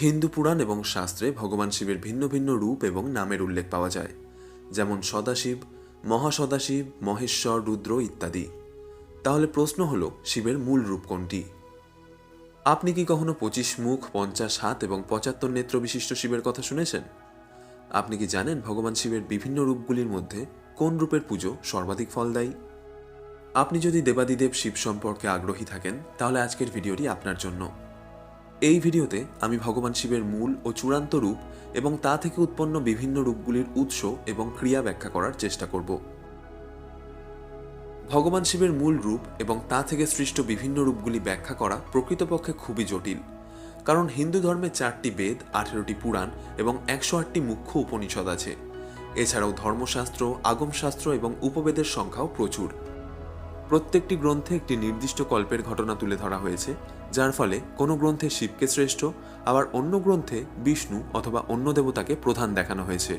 হিন্দু পুরাণ এবং শাস্ত্রে ভগবান শিবের ভিন্ন ভিন্ন রূপ এবং নামের উল্লেখ পাওয়া যায়, যেমন সদাশিব, মহাসদাশিব, মহেশ্বর, রুদ্র ইত্যাদি। তাহলে প্রশ্ন হলো, শিবের মূল রূপ কোনটি? আপনি কি কখনো পঁচিশ মুখ, পঞ্চাশ হাত এবং পঁচাত্তর নেত্র বিশিষ্ট শিবের কথা শুনেছেন? আপনি কি জানেন ভগবান শিবের বিভিন্ন রূপগুলির মধ্যে কোন রূপের পুজো সর্বাধিক ফলদায়ী? আপনি যদি দেবাদিদেব শিব সম্পর্কে আগ্রহী থাকেন, তাহলে আজকের ভিডিওটি আপনার জন্য। এই ভিডিওতে আমি ভগবান শিবের মূল ও চূড়ান্ত রূপ এবং তা থেকে উৎপন্ন বিভিন্ন রূপগুলির উৎস এবং ক্রিয়া ব্যাখ্যা করার চেষ্টা করব। ভগবান শিবের মূল রূপ এবং তা থেকে সৃষ্ট বিভিন্ন রূপগুলি ব্যাখ্যা করা প্রকৃতপক্ষে খুবই জটিল, কারণ হিন্দু ধর্মে চারটি বেদ, আঠেরোটি পুরাণ এবং একশো আটটি মুখ্য উপনিষদ আছে। এছাড়াও ধর্মশাস্ত্র, আগমশাস্ত্র এবং উপবেদের সংখ্যাও প্রচুর। প্রত্যেকটি গ্রন্থে একটি নির্দিষ্ট কল্পের ঘটনা তুলে ধরা হয়েছে, যার ফলে কোনো গ্রন্থে শিবকে শ্রেষ্ঠ, আবার অন্য গ্রন্থে বিষ্ণু অথবা অন্য দেবতাকে প্রধান দেখানো হয়েছে।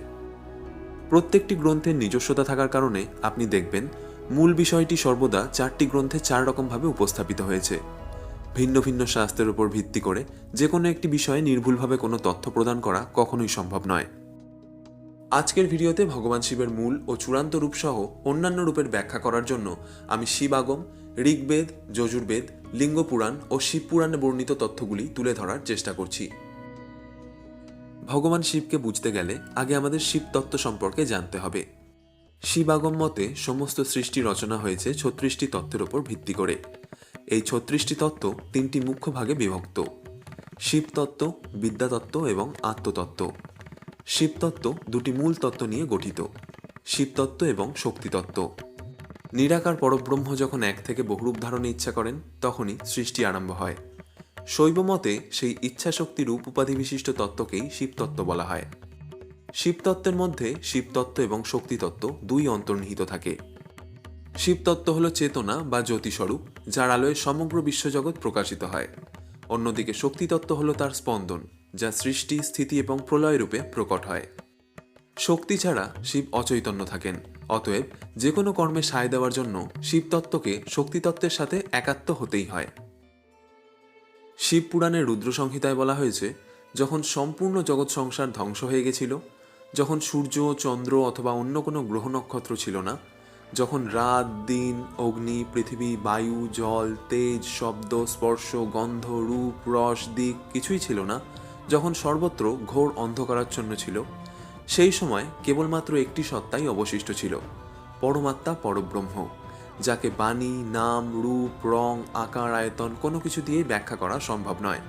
প্রত্যেকটি গ্রন্থের নিজস্বতা থাকার কারণে আপনি দেখবেন, মূল বিষয়টি সর্বদা চারটি গ্রন্থে চার রকমভাবে উপস্থাপিত হয়েছে। ভিন্ন ভিন্ন শাস্ত্রের উপর ভিত্তি করে যে কোনো একটি বিষয়ে নির্ভুলভাবে কোনো তথ্য প্রদান করা কখনোই সম্ভব নয়। আজকের ভিডিওতে ভগবান শিবের মূল ও চূড়ান্ত রূপসহ অন্যান্য রূপের ব্যাখ্যা করার জন্য আমি শিবাগম ঋগ্বেদ, যজুর্বেদ, লিঙ্গ পুরাণ ও শিব পুরাণে বর্ণিত তথ্যগুলি তুলে ধরার চেষ্টা করছি। ভগবান শিবকে বুঝতে গেলে আগে আমাদের শিব তত্ত্ব সম্পর্কে জানতে হবে। শিবাগম মতে সমস্ত সৃষ্টি রচনা হয়েছে ছত্রিশটি তত্ত্বের ওপর ভিত্তি করে। এই ছত্রিশটি তত্ত্ব তিনটি মুখ্য ভাগে বিভক্ত। শিবতত্ত্ব বিদ্যাতত্ত্ব এবং আত্মতত্ত্ব। শিবতত্ত্ব দুটি মূল তত্ত্ব নিয়ে গঠিত, শিবতত্ত্ব এবং শক্তিতত্ত্ব। নিরাকার পরব্রহ্ম যখন এক থেকে বহুরূপ ধারণে ইচ্ছা করেন, তখনই সৃষ্টি আরম্ভ হয়। শৈব মতে সেই ইচ্ছাশক্তি রূপ উপাধি বিশিষ্ট তত্ত্বকেই শিবতত্ত্ব বলা হয়। শিবতত্ত্বের মধ্যে শিবতত্ত্ব এবং শক্তিতত্ত্ব দুই অন্তর্নিহিত থাকে। শিবতত্ত্ব হল চেতনা বা জ্যোতিস্বরূপ, যার আলোয় সমগ্র বিশ্বজগৎ প্রকাশিত হয়। অন্যদিকে শক্তিতত্ত্ব হল তার স্পন্দন। যা সৃষ্টি, স্থিতি এবং প্রলয় রূপে প্রকট হয়। শক্তি ছাড়া শিব অচৈতন্য থাকেন। অতএব যে কোনো কর্মে সায় দেওয়ার জন্য শিবতত্ত্বকে শক্তিতত্ত্বের সাথে একাত্ম হতেই হয়। শিব পুরাণের রুদ্র সংহিতায় বলা হয়েছে, যখন সম্পূর্ণ জগৎ সংসার ধ্বংস হয়ে গেছিল, যখন সূর্য, চন্দ্র অথবা অন্য কোনো গ্রহ নক্ষত্র ছিল না, যখন রাত, দিন, অগ্নি, পৃথিবী, বায়ু, জল, তেজ, শব্দ, স্পর্শ, গন্ধ, রূপ, রস, দিক কিছুই ছিল না যখন সর্বত্র ঘোর অন্ধকারাচ্ছন্ন ছিল, সেই সময় কেবলমাত্র একটি সত্তাই অবশিষ্ট ছিল, পরমাত্মা পরব্রহ্ম, যাকে বাণী, নাম, রূপ, রং, আকার, আয়তন কোনো কিছু দিয়ে ব্যাখ্যা করা সম্ভব নয়।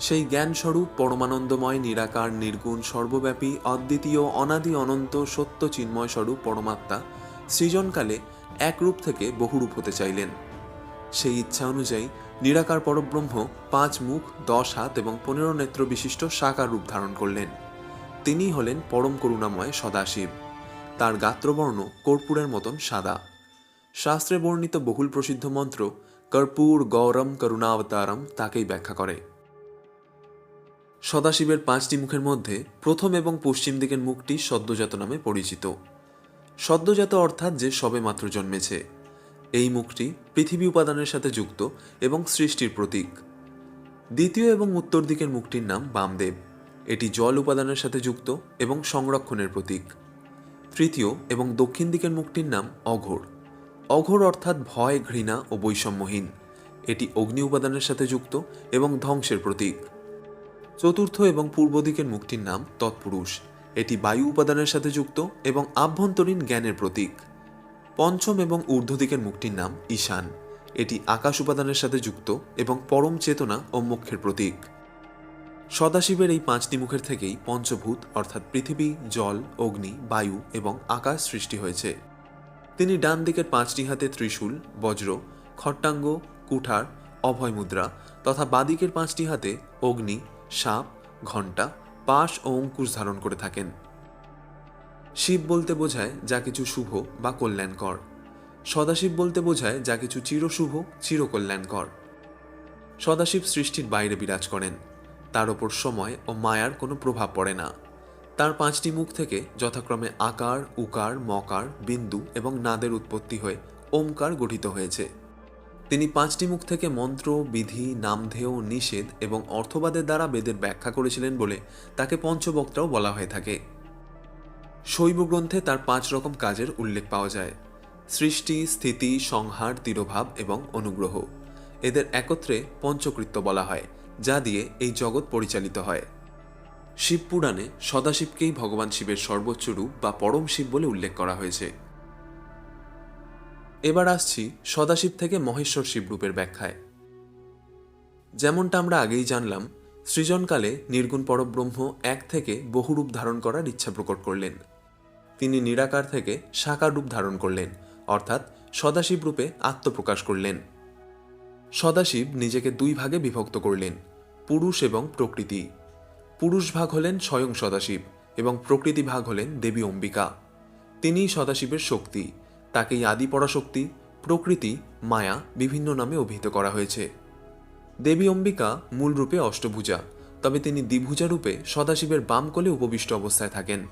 সেই জ্ঞানস্বরূপ, পরমানন্দময়, নিরাকার, নির্গুণ, সর্বব্যাপী, অদ্বিতীয়, অনাদি, অনন্ত, সত্য, চিন্ময় স্বরূপ পরমাত্মা সৃজনকালে এক রূপ থেকে বহুরূপ হতে চাইলেন। সেই ইচ্ছা অনুযায়ী নিরাকার পরব্রহ্ম পাঁচ মুখ, দশ হাত এবং পনেরো নেত্র বিশিষ্ট সাকার রূপ ধারণ করলেন। তিনি হলেন পরম করুণাময় সদাশিব। তার গাত্রবর্ণ কর্পূরের মতন সাদা। শাস্ত্রে বর্ণিত বহুল প্রসিদ্ধ মন্ত্র, কর্পূর গৌরম করুণাবতারম তাকেই ব্যাখ্যা করে। সদাশিবের পাঁচটি মুখের মধ্যে প্রথম এবং পশ্চিম দিকের মুখটি সদ্যজাত নামে পরিচিত। সদ্যজাত অর্থাৎ যে সবেমাত্র জন্মেছে। এই মুখটি পৃথিবী উপাদানের সাথে যুক্ত এবং সৃষ্টির প্রতীক। দ্বিতীয় এবং উত্তর দিকের মুখটির নাম বামদেব। এটি জল উপাদানের সাথে যুক্ত এবং সংরক্ষণের প্রতীক। তৃতীয় এবং দক্ষিণ দিকের মুখটির নাম অঘোর। অঘোর অর্থাৎ ভয়, ঘৃণা ও বৈষম্যহীন। এটি অগ্নি উপাদানের সাথে যুক্ত এবং ধ্বংসের প্রতীক। চতুর্থ এবং পূর্ব দিকের মুখটির নাম তৎপুরুষ। এটি বায়ু উপাদানের সাথে যুক্ত এবং আভ্যন্তরীণ জ্ঞানের প্রতীক। পঞ্চম এবং ঊর্ধ্ব দিকের মুখটির নাম ঈশান। এটি আকাশ উপাদানের সাথে যুক্ত এবং পরম চেতনা ও মোক্ষের প্রতীক। সদাশিবের এই পাঁচটি মুখের থেকেই পঞ্চভূত, অর্থাৎ পৃথিবী, জল, অগ্নি, বায়ু এবং আকাশ সৃষ্টি হয়েছে। তিনি ডান দিকের পাঁচটি হাতে ত্রিশূল, বজ্র, খট্টাঙ্গ, কুঠার, অভয় মুদ্রা তথা বাদিকের পাঁচটি হাতে অগ্নি, সাপ, ঘণ্টা, পাশ ও অঙ্কুশ ধারণ করে থাকেন। শিব বলতে বোঝায়, যা কিছু শুভ বা কল্যাণকর। সদাশিব বলতে বোঝায়, যা কিছু চিরশুভ, চিরকল্যাণকর। সদাশিব সৃষ্টির বাইরে বিরাজ করেন। তার ওপর সময় ও মায়ার কোনো প্রভাব পড়ে না। তার পাঁচটি মুখ থেকে যথাক্রমে আকার, উকার, মকার, বিন্দু এবং নাদের উৎপত্তি হয়ে ওমকার গঠিত হয়েছে। তিনি পাঁচটি মুখ থেকে মন্ত্র, বিধি, নামধেয়, নিষেধ এবং অর্থবাদের দ্বারা বেদের ব্যাখ্যা করেছিলেন বলে তাকে পঞ্চবক্তাও বলা হয়ে থাকে। শৈব গ্রন্থে তার পাঁচ রকম কাজের উল্লেখ পাওয়া যায়। সৃষ্টি, স্থিতি, সংহার, তিরোভাব এবং অনুগ্রহ। এদের একত্রে পঞ্চকৃত্য বলা হয়, যা দিয়ে এই জগৎ পরিচালিত হয়। শিবপুরাণে সদাশিবকেই ভগবান শিবের সর্বোচ্চ রূপ বা পরম শিব বলে উল্লেখ করা হয়েছে। এবার আসছি সদাশিব থেকে মহেশ্বর শিবরূপের ব্যাখ্যায়। যেমনটা আমরা আগেই জানলাম, সৃজনকালে নির্গুণ পরব্রহ্ম এক থেকে বহুরূপ ধারণ করার ইচ্ছা প্রকট করলেন। তিনি নিরাকার থেকে সাকার রূপ ধারণ করলেন, অর্থাৎ সদাশিব রূপে আত্মপ্রকাশ করলেন। সদাশিব নিজেকে দুই ভাগে বিভক্ত করলেন, পুরুষ এবং প্রকৃতি। পুরুষ ভাগ হলেন স্বয়ং সদাশিব এবং প্রকৃতি ভাগ হলেন দেবী অম্বিকা। তিনিই সদাশিবের শক্তি, তাকেই আদি পরাশক্তি, প্রকৃতি, মায়া বিভিন্ন নামে অভিহিত করা হয়েছে। দেবী অম্বিকা মূল রূপে অষ্টভুজা, তবে তিনি দ্বিভুজা রূপে সদাশিবের বাম কোলে উপবিষ্ট অবস্থায় থাকেন।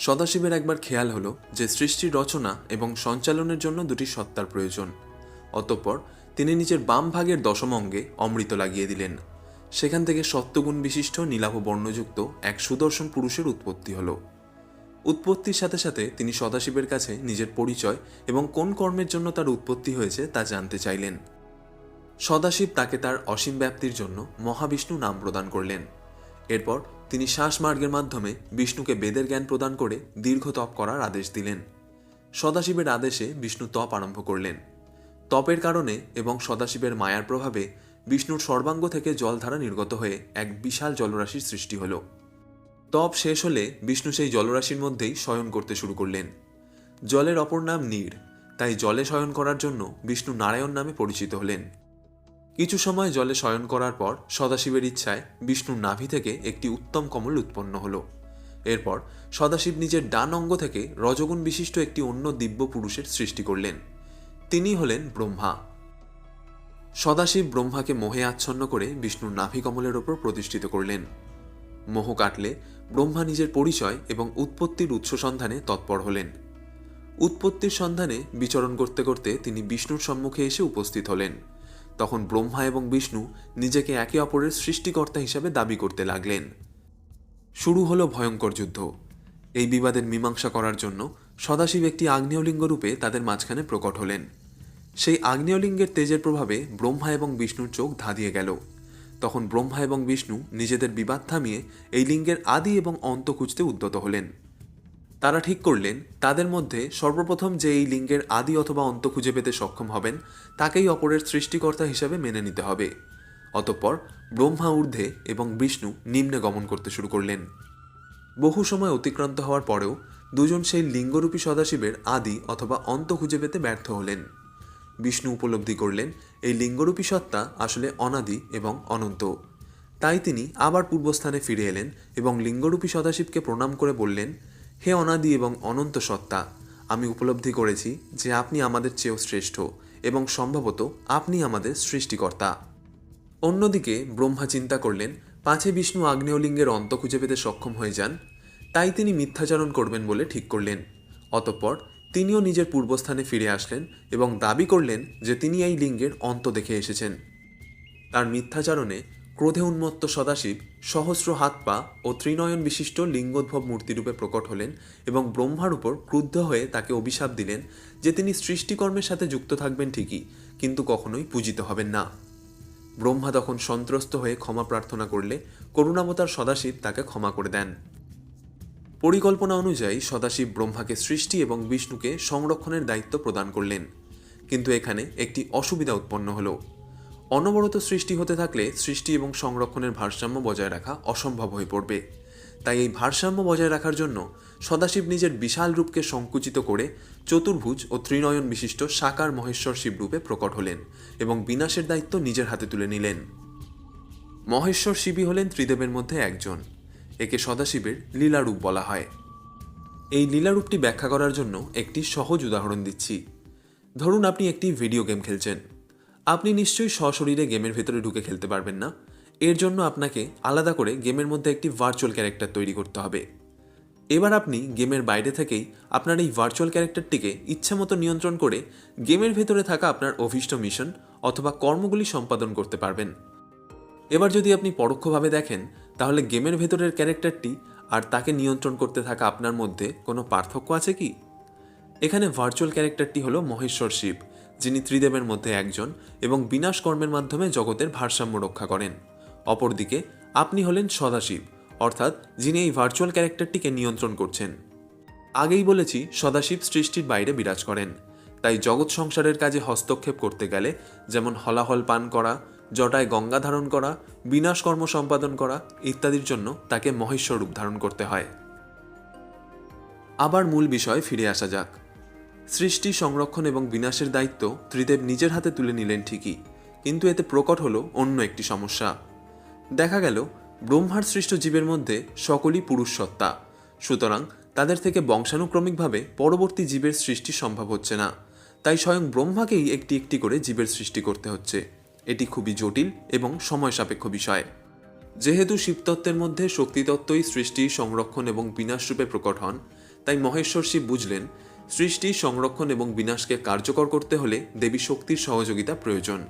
সদাশিবের একবার খেয়াল হলো যে সৃষ্টির রচনা এবং সঞ্চালনের জন্য দুটি সত্তার প্রয়োজন। অতঃপর তিনি নিজের বাম ভাগের দশম অঙ্গে অমৃত লাগিয়ে দিলেন। সেখান থেকে সত্যগুণ বিশিষ্ট নীলাভ বর্ণযুক্ত এক সুদর্শন পুরুষের উৎপত্তি হলো। উৎপত্তির সাথে সাথে তিনি সদাশিবের কাছে নিজের পরিচয় এবং কোন কর্মের জন্য তার উৎপত্তি হয়েছে তা জানতে চাইলেন। সদাশিব তাকে তার অসীম ব্যাপ্তির জন্য মহাবিষ্ণু নাম প্রদান করলেন। এরপর তিনি শ্বাসমার্গের মাধ্যমে বিষ্ণুকে বেদের জ্ঞান প্রদান করে দীর্ঘ তপ করার আদেশ দিলেন। সদাশিবের আদেশে বিষ্ণু তপ আরম্ভ করলেন। তপের কারণে এবং সদাশিবের মায়ার প্রভাবে বিষ্ণুর সর্বাঙ্গ থেকে জলধারা নির্গত হয়ে এক বিশাল জলরাশির সৃষ্টি হল। তপ শেষ হলে বিষ্ণু সেই জলরাশির মধ্যেই শয়ন করতে শুরু করলেন। জলের অপর নাম নীর, তাই জলে শয়ন করার জন্য বিষ্ণু নারায়ণ নামে পরিচিত হলেন। কিছু সময় জলে শয়ন করার পর সদাশিবের ইচ্ছায় বিষ্ণুর নাভি থেকে একটি উত্তম কমল উৎপন্ন হলো। এরপর সদাশিব নিজের ডান অঙ্গ থেকে রজগুণ বিশিষ্ট একটি অন্য দিব্য পুরুষের সৃষ্টি করলেন। তিনি হলেন ব্রহ্মা। সদাশিব ব্রহ্মাকে মোহে আচ্ছন্ন করে বিষ্ণুর নাভি কমলের ওপর প্রতিষ্ঠিত করলেন। মোহ কাটলে ব্রহ্মা নিজের পরিচয় এবং উৎপত্তির উৎস সন্ধানে তৎপর হলেন। উৎপত্তির সন্ধানে বিচরণ করতে করতে তিনি বিষ্ণুর সম্মুখে এসে উপস্থিত হলেন। তখন ব্রহ্মা এবং বিষ্ণু নিজেকে একে অপরের সৃষ্টিকর্তা হিসাবে দাবি করতে লাগলেন। শুরু হলো ভয়ঙ্কর যুদ্ধ। এই বিবাদের মীমাংসা করার জন্য সদাশিব একটি আগ্নেয়লিঙ্গ রূপে তাদের মাঝখানে প্রকট হলেন। সেই আগ্নেয়লিঙ্গের তেজের প্রভাবে ব্রহ্মা এবং বিষ্ণুর চোখ ধাঁধিয়ে গেল। তখন ব্রহ্মা এবং বিষ্ণু নিজেদের বিবাদ থামিয়ে এই লিঙ্গের আদি এবং অন্ত খুঁজতে উদ্যত হলেন। তারা ঠিক করলেন, তাদের মধ্যে সর্বপ্রথম যে এই লিঙ্গের আদি অথবা অন্ত খুঁজে পেতে সক্ষম হবেন, তাকেই অপরের সৃষ্টিকর্তা হিসাবে মেনে নিতে হবে। অতঃপর ব্রহ্মা ঊর্ধ্বে এবং বিষ্ণু নিম্নে গমন করতে শুরু করলেন। বহু সময় অতিক্রান্ত হওয়ার পরেও দুজন সেই লিঙ্গরূপী সদাশিবের আদি অথবা অন্ত খুঁজে পেতে ব্যর্থ হলেন। বিষ্ণু উপলব্ধি করলেন, এই লিঙ্গরূপী সত্তা আসলে অনাদি এবং অনন্ত। তাই তিনি আবার পূর্বস্থানে ফিরে এলেন এবং লিঙ্গরূপী সদাশিবকে প্রণাম করে বললেন হে অনাদি এবং অনন্ত সত্তা, আমি উপলব্ধি করেছি যে আপনি আমাদের চেয়েও শ্রেষ্ঠ এবং সম্ভবত আপনি আমাদের সৃষ্টিকর্তা। অন্যদিকে ব্রহ্মা চিন্তা করলেন পাঁচে বিষ্ণু আগ্নেয়লিঙ্গের অন্ত খুঁজে পেতে সক্ষম হয়ে যান, তাই তিনি মিথ্যাচারণ করবেন বলে ঠিক করলেন। অতঃপর তিনিও নিজের পূর্বস্থানে ফিরে আসলেন এবং দাবি করলেন যে তিনি এই লিঙ্গের অন্ত দেখে এসেছেন। তার মিথ্যাচারণে ক্রোধে উন্মত্ত সদাশিব, সহস্র হাত পা ও ত্রিনয়ন বিশিষ্ট লিঙ্গোদ্ভব মূর্তিরূপে প্রকট হলেন এবং ব্রহ্মার উপর ক্রুদ্ধ হয়ে তাকে অভিশাপ দিলেন যে তিনি সৃষ্টিকর্মের সাথে যুক্ত থাকবেন ঠিকই, কিন্তু কখনোই পূজিত হবেন না। ব্রহ্মা তখন সন্ত্রস্ত হয়ে ক্ষমা প্রার্থনা করলে করুণাবতার সদাশিব তাকে ক্ষমা করে দেন। পরিকল্পনা অনুযায়ী সদাশিব ব্রহ্মাকে সৃষ্টি এবং বিষ্ণুকে সংরক্ষণের দায়িত্ব প্রদান করলেন, কিন্তু এখানে একটি অসুবিধা উৎপন্ন হলো। অনবরত সৃষ্টি হতে থাকলে সৃষ্টি এবং সংরক্ষণের ভারসাম্য বজায় রাখা অসম্ভব হয়ে পড়বে। তাই এই ভারসাম্য বজায় রাখার জন্য সদাশিব নিজের বিশাল রূপকে সংকুচিত করে চতুর্ভুজ ও ত্রিনয়ন বিশিষ্ট সাকার মহেশ্বর শিবরূপে প্রকট হলেন এবং বিনাশের দায়িত্ব নিজের হাতে তুলে নিলেন। মহেশ্বর শিবই হলেন ত্রিদেবের মধ্যে একজন, একে সদাশিবের লীলারূপ বলা হয়। এই লীলারূপটি ব্যাখ্যা করার জন্য একটি সহজ উদাহরণ দিচ্ছি। ধরুন আপনি একটি ভিডিও গেম খেলছেন। আপনি নিশ্চয়ই সশরীরে গেমের ভেতরে ঢুকে খেলতে পারবেন না। এর জন্য আপনাকে আলাদা করে গেমের মধ্যে একটি ভার্চুয়াল ক্যারেক্টার তৈরি করতে হবে। এবার আপনি গেমের বাইরে থেকেই আপনার এই ভার্চুয়াল ক্যারেক্টারটিকে ইচ্ছামতো নিয়ন্ত্রণ করে গেমের ভেতরে থাকা আপনার অভীষ্ট মিশন অথবা কর্মগুলি সম্পাদন করতে পারবেন। এবার যদি আপনি পরোক্ষভাবে দেখেন, তাহলে গেমের ভেতরের ক্যারেক্টারটি আর তাকে নিয়ন্ত্রণ করতে থাকা আপনার মধ্যে কোনো পার্থক্য আছে কি? এখানে ভার্চুয়াল ক্যারেক্টারটি হলো মহেশ্বর শিব। যিনি ত্রিদেবের মধ্যে একজন এবং বিনাশ কর্মের মাধ্যমে জগতের ভারসাম্য রক্ষা করেন। অপরদিকে, আপনি হলেন সদাশিব, অর্থাৎ যিনি এই ভার্চুয়াল ক্যারেক্টারটিকে নিয়ন্ত্রণ করছেন। আগেই বলেছি, সদাশিব সৃষ্টির বাইরে বিরাজ করেন। তাই জগৎ সংসারের কাজে হস্তক্ষেপ করতে গেলে যেমন হলাহল পান করা, জটায় গঙ্গা ধারণ করা, বিনাশ কর্ম সম্পাদন করা ইত্যাদির জন্য তাকে মহেশ্বর রূপ ধারণ করতে হয়। আবার মূল বিষয়ে ফিরে আসা যাক। সৃষ্টি, সংরক্ষণ এবং বিনাশের দায়িত্ব ত্রিদেব নিজের হাতে তুলে নিলেন ঠিকই, কিন্তু এতে প্রকট হলো অন্য একটি সমস্যা। দেখা গেল ব্রহ্মার সৃষ্ট জীবের মধ্যে সকলই পুরুষ সত্তা সুতরাং তাদের থেকে বংশানুক্রমিকভাবে পরবর্তী জীবের সৃষ্টি সম্ভব হচ্ছে না, তাই স্বয়ং ব্রহ্মাকেই একটি একটি করে জীবের সৃষ্টি করতে হচ্ছে। এটি খুবই জটিল এবং সময় সাপেক্ষ বিষয়। যেহেতু শিবতত্ত্বের মধ্যে শক্তিতত্ত্বই সৃষ্টি, সংরক্ষণ এবং বিনাশ রূপে প্রকট হন, তাই মহেশ্বর শিব বুঝলেন সৃষ্টি, সংরক্ষণ এবং বিনাশকে কার্যকর করতে হলে দেবী শক্তির সহযোগিতা প্রয়োজন।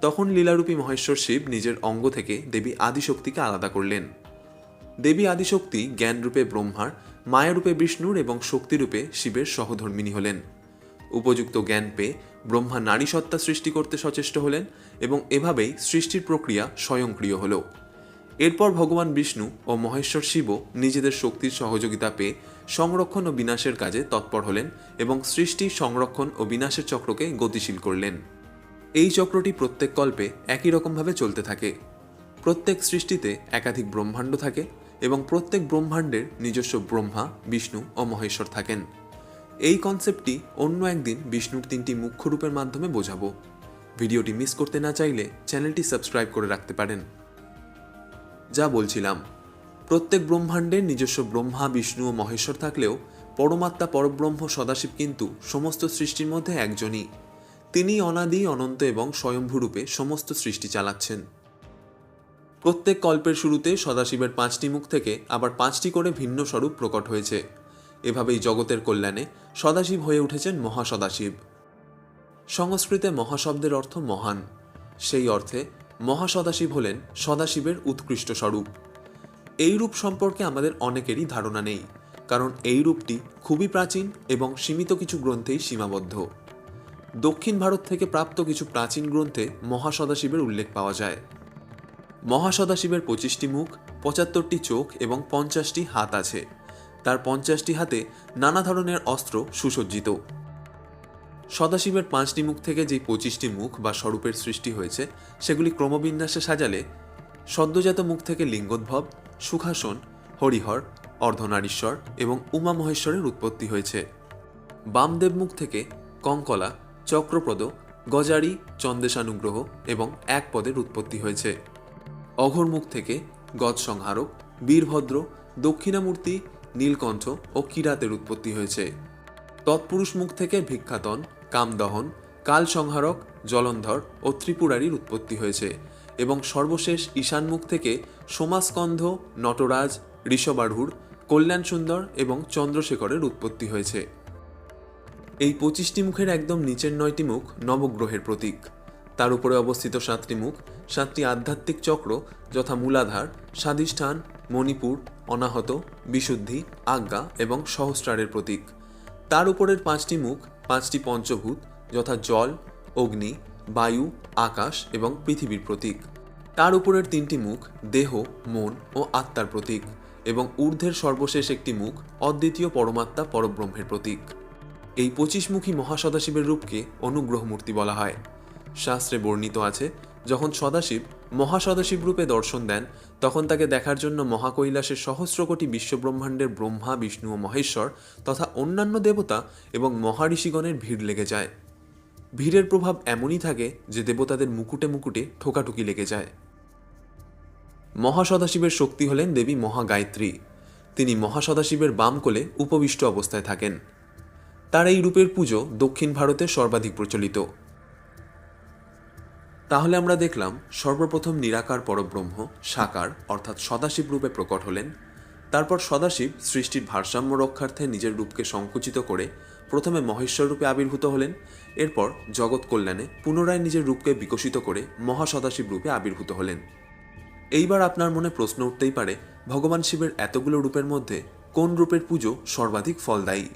তখন লীলারূপী মহেশ্বর শিব নিজের অঙ্গ থেকে দেবী আদিশক্তিকে আলাদা করলেন। দেবী আদিশক্তি জ্ঞানরূপে ব্রহ্মার, মায়ারূপে বিষ্ণুর এবং শক্তিরূপে শিবের সহধর্মিনী হলেন। উপযুক্ত জ্ঞান পেয়ে ব্রহ্মা নারী সত্তা সৃষ্টি করতে সচেষ্ট হলেন এবং এভাবেই সৃষ্টির প্রক্রিয়া স্বয়ংক্রিয় হল। এরপর ভগবান বিষ্ণু ও মহেশ্বর শিবও নিজেদের শক্তির সহযোগিতা পেয়ে সংরক্ষণ ও বিনাশের কাজে তৎপর হলেন এবং সৃষ্টি, সংরক্ষণ ও বিনাশের চক্রকে গতিশীল করলেন। এই চক্রটি প্রত্যেক কল্পে একই রকমভাবে চলতে থাকে। প্রত্যেক সৃষ্টিতে একাধিক ব্রহ্মাণ্ড থাকে এবং প্রত্যেক ব্রহ্মাণ্ডের নিজস্ব ব্রহ্মা, বিষ্ণু ও মহেশ্বর থাকেন। এই কনসেপ্টটি অন্য একদিন বিষ্ণুর তিনটি মুখ্য রূপের মাধ্যমে বোঝাবো। ভিডিওটি মিস করতে না চাইলে চ্যানেলটি সাবস্ক্রাইব করে রাখতে পারেন। যা বলছিলাম। প্রত্যেক ব্রহ্মাণ্ডের নিজস্ব ব্রহ্মা, বিষ্ণু ও মহেশ্বর থাকলেও পরমাত্মা, পরব্রহ্ম, সদাশিব কিন্তু সমস্ত সৃষ্টির মধ্যে একজনই। তিনি অনাদি, অনন্ত এবং স্বয়ম্ভূরূপে সমস্ত সৃষ্টি চালাচ্ছেন। প্রত্যেক কল্পের শুরুতে সদাশিবের পাঁচটি মুখ থেকে আবার পাঁচটি করে ভিন্ন স্বরূপ প্রকট হয়েছে। এভাবেই জগতের কল্যাণে সদাশিব হয়ে উঠেছেন মহাসদাশিব। সংস্কৃতে মহাশব্দের অর্থ মহান। সেই অর্থে মহাসদাশিব হলেন সদাশিবের উৎকৃষ্ট স্বরূপ। এই রূপ সম্পর্কে আমাদের অনেকেরই ধারণা নেই, কারণ এই রূপটি খুবই প্রাচীন এবং সীমিত কিছু গ্রন্থেই সীমাবদ্ধ। দক্ষিণ ভারত থেকে প্রাপ্ত কিছু প্রাচীন গ্রন্থে মহাসদাশিবের উল্লেখ পাওয়া যায়। মহাসদাশিবের পঁচিশটি মুখ, পঁচাত্তরটি চোখ এবং পঞ্চাশটি হাত আছে। তার পঞ্চাশটি হাতে নানা ধরনের অস্ত্র সুসজ্জিত। সদাশিবের পাঁচটি মুখ থেকে যে পঁচিশটি মুখ বা স্বরূপের সৃষ্টি হয়েছে, সেগুলি ক্রমবিন্যাসে সাজালে সদ্যজাত মুখ থেকে লিঙ্গোদ্ভব, সুখাসন, হরিহর, অর্ধনারীশ্বর এবং উমা মহেশ্বরের উৎপত্তি হয়েছে। বামদেব মুখ থেকে কঙ্কলা চক্রপদ গজারি, চন্দেশানুগ্রহ এবং এক পদের উৎপত্তি হয়েছে। অঘর মুখ থেকে গজ সংহারক, বীরভদ্র, দক্ষিণামূর্তি, নীলকণ্ঠ ও কিরাতের উৎপত্তি হয়েছে। তৎপুরুষ মুখ থেকে ভিক্ষাতন, কামদহন কাল সংহারক জলন্ধর ও ত্রিপুরারির উৎপত্তি হয়েছে। এবং সর্বশেষ ঈশান মুখ থেকে সোমাস্কন্ধ, নটরাজ ঋষবাঢ়ুর কল্যাণ সুন্দর এবং চন্দ্রশেখরের উৎপত্তি হয়েছে। এই পঁচিশটি মুখের একদম নিচের নয়টি মুখ নবগ্রহের প্রতীক। তার উপরে অবস্থিত সাতটি মুখ, সাতটি আধ্যাত্মিক চক্র যথা মূলাধার, স্বাধিষ্ঠান, মণিপুর, অনাহত, বিশুদ্ধি, আজ্ঞা এবং সহস্রারের প্রতীক। তার উপরের পাঁচটি মুখ, পাঁচটি পঞ্চভূত যথা জল, অগ্নি বায়ু, আকাশ এবং পৃথিবীর প্রতীক। তার উপরের তিনটি মুখ দেহ, মন ও আত্মার প্রতীক এবং ঊর্ধ্বের সর্বশেষ একটি মুখ অদ্বিতীয় পরমাত্মা পরব্রহ্মের প্রতীক। এই পঁচিশমুখী মহাসদাশিবের রূপকে অনুগ্রহ মূর্তি বলা হয়। শাস্ত্রে বর্ণিত আছে, যখন সদাশিব মহাসদাশিব রূপে দর্শন দেন, তখন তাকে দেখার জন্য মহাকৈলাসের সহস্র কোটি বিশ্বব্রহ্মাণ্ডের ব্রহ্মা, বিষ্ণু ও মহেশ্বর তথা অন্যান্য দেবতা এবং মহারিষিগণের ভিড় লেগে যায়। ভিড়ের প্রভাব এমনই থাকে যে দেবতাদের মুকুটে মুকুটে ঠোকাঠুকি লেগে যায়। মহাসদাশিবের শক্তি হলেন দেবী মহাগায়ত্রী। তিনি মহাসদাশিবের বাম কোলে উপবিষ্ট অবস্থায় থাকেন। তার এই রূপের পুজো দক্ষিণ ভারতে সর্বাধিক প্রচলিত। তাহলে আমরা দেখলাম সর্বপ্রথম নিরাকার পরব্রহ্ম সাকার অর্থাৎ সদাশিব রূপে প্রকট হলেন। তারপর সদাশিব সৃষ্টির ভারসাম্য রক্ষার্থে নিজের রূপকে সংকুচিত করে প্রথমে মহেশ্বর রূপে আবির্ভূত হলেন, এরপর জগৎ কল্যাণে পুনরায় নিজের রূপকে বিকশিত করে মহাসদাশিব রূপে আবির্ভূত হলেন। এইবার আপনার মনে প্রশ্ন উঠতেই পারে, ভগবান শিবের এতগুলো রূপের মধ্যে কোন রূপের পুজো সর্বাধিক ফলদায়ী?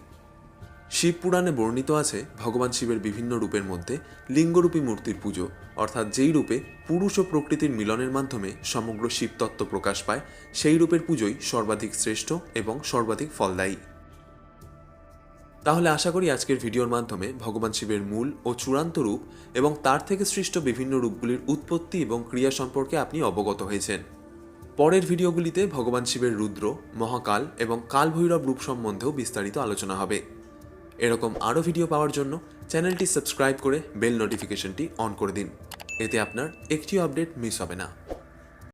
শিব পুরাণে বর্ণিত আছে, ভগবান শিবের বিভিন্ন রূপের মধ্যে লিঙ্গরূপী মূর্তির পুজো, অর্থাৎ যেই রূপে পুরুষ ও প্রকৃতির মিলনের মাধ্যমে সমগ্র শিবতত্ত্ব প্রকাশ পায়, সেই রূপের পুজোই সর্বাধিক শ্রেষ্ঠ এবং সর্বাধিক ফলদায়ী। তাহলে আশা করি আজকের ভিডিওর মাধ্যমে ভগবান শিবের মূল ও চূড়ান্ত রূপ এবং তার থেকে সৃষ্ট বিভিন্ন রূপগুলির উৎপত্তি এবং ক্রিয়া সম্পর্কে আপনি অবগত হয়েছেন। পরের ভিডিওগুলিতে ভগবান শিবের রুদ্র, মহাকাল এবং কালভৈরব রূপ সম্বন্ধেও বিস্তারিত আলোচনা হবে। এরকম আরও ভিডিও পাওয়ার জন্য চ্যানেলটি সাবস্ক্রাইব করে বেল নোটিফিকেশনটি অন করে দিন। এতে আপনার একটিও আপডেট মিস হবে না।